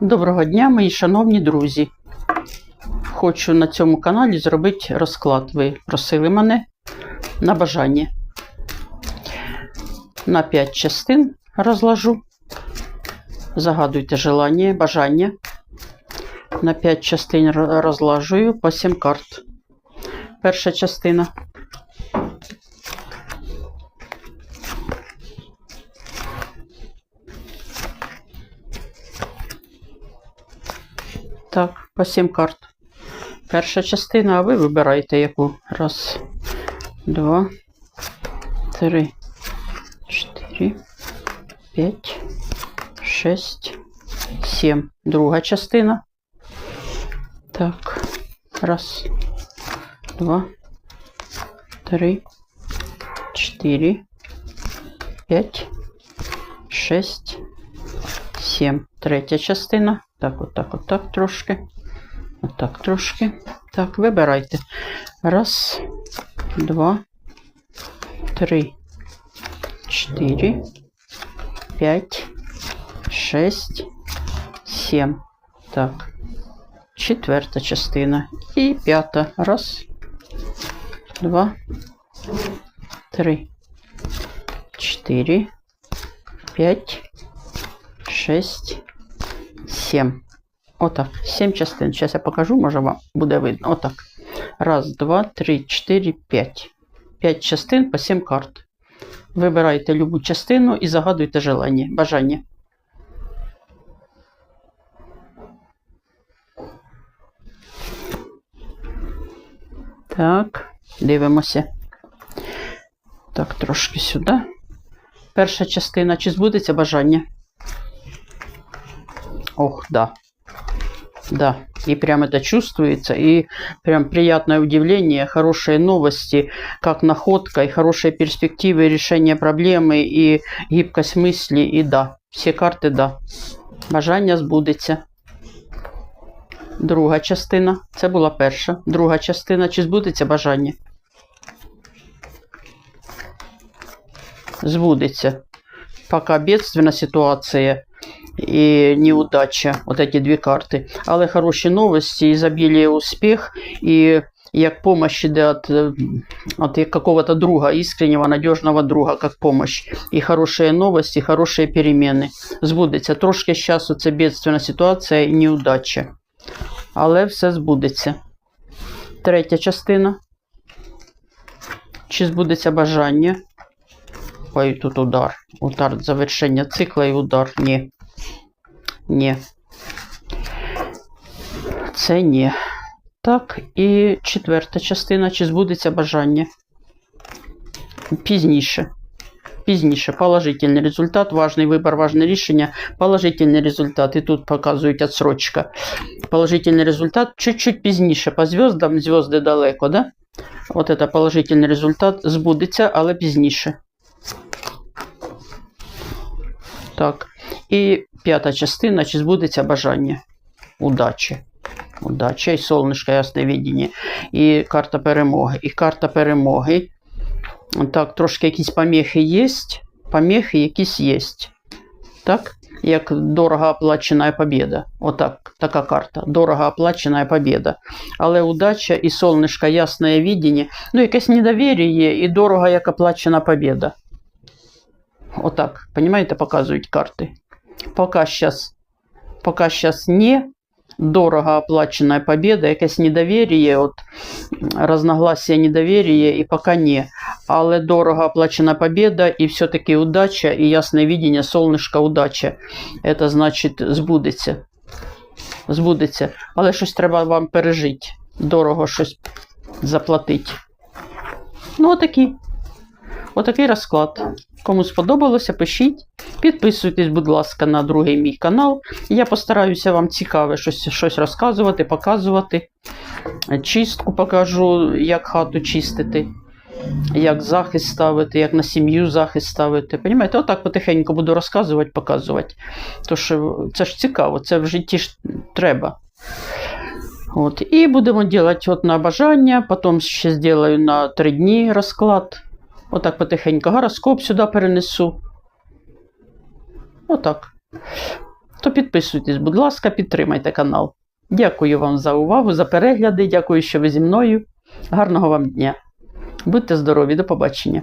Доброго дня, мої шановні друзі. Хочу на цьому каналі зробити розклад. Ви просили мене на бажання. На 5 частин розложу. Загадуйте желання, бажання. На 5 частин ро- розложую по 7 карт. Перша частина. Так, по 7 карт. Перша частина, а ви вибираєте яку. Раз, два, три, чотири, п'ять, шесть, сім. Друга частина. Так. Раз, два, три, чотири, п'ять, шесть, сім. Третя частина. Так, вот, так вот, так трошки. вот так трошки. Так, выбирайте. Раз, два, три, четыре, п'ять, шесть, семь. Так. четвертая частина. и пятая. Раз, два, три, четыре, п'ять, шесть. 7. Отак. 7 частин. Зараз я покажу, може вам буде видно. Отак. Раз, два, три, чотири, п'ять. П'ять частин по сім карт. Вибирайте любу частину і загадуйте желання, бажання. Так, дивимося. Так, трошки сюди. Перша частина. Чи збудеться бажання? Ох, да. Да, и прям это чувствуется, и прям приятное удивление, хорошие новости, как находка, и хорошие перспективы решения проблемы, и гибкость мысли, и да, всі карти да. Бажання збудеться. Друга частина, це була перша. Друга частина, чи збудеться бажання? Збудеться. Пока бедственна ситуація и неудача. Вот эти две карты. Але хороші новості, изобилие успех и як помощь іде от, е, от як какого-то друга, искреннего, надежного друга, как помощь. І хорошие новості, хорошие перемены. Збудеться. Трошки з часу це бедственна ситуація і неудача. Але все збудеться. Третя частина. Чи збудеться бажання? Ой, тут удар. Удар завершення цикла і удар. Ні. Ні. Це ні. Так, і четверта частина. Чи збудеться бажання? Пізніше. Пізніше. Положительний результат, важний вибір, важне рішення. Положительний результат. І тут показують отсрочка. Положительний результат чуть-чуть пізніше. По зв'яздам, зв'язки далеко, да? От це положительний результат збудеться, але пізніше. Так. І п'ята частина, чи збудеться бажання. Удачі. Удача і сонечко, ясне видіння. І карта перемоги. І карта перемоги. Так, трошки якісь поміхи є. Поміхи якісь є. Так? Як дорого оплачена побіда. Отак, така карта. Дорого оплачена побіда. Але удача і сонечко, ясне видіння. Ну, якесь недовір'я і дорого, як оплачена побіда. Отак, понимаете, показують карти. Пока сейчас, пока сейчас не дорого оплаченная победа, якесь недовір'я, от разногласия недовір'я, і пока не. Але дорого оплачена победа, і все-таки удача, і ясне видіння, солнышко удача. Это значить збудеться. Збудеться. Але щось треба вам пережити. Дорого щось заплатити. Ну, отакі. Отакий розклад. Кому сподобалося, пишіть. Підписуйтесь, будь ласка, на другий мій канал. Я постараюся вам цікаве щось, щось розказувати, показувати. Чистку покажу, як хату чистити, як захист ставити, як на сім'ю захист ставити. Понімаєте, отак потихеньку буду розказувати, показувати. Тож це ж цікаво, це в житті ж треба. От. І будемо робити от на бажання, потім ще зроблю на 3 дні розклад. Отак потихеньку гороскоп сюди перенесу. Отак. То підписуйтесь, будь ласка, підтримайте канал. Дякую вам за увагу, за перегляди. Дякую, що ви зі мною. Гарного вам дня. Будьте здорові, до побачення.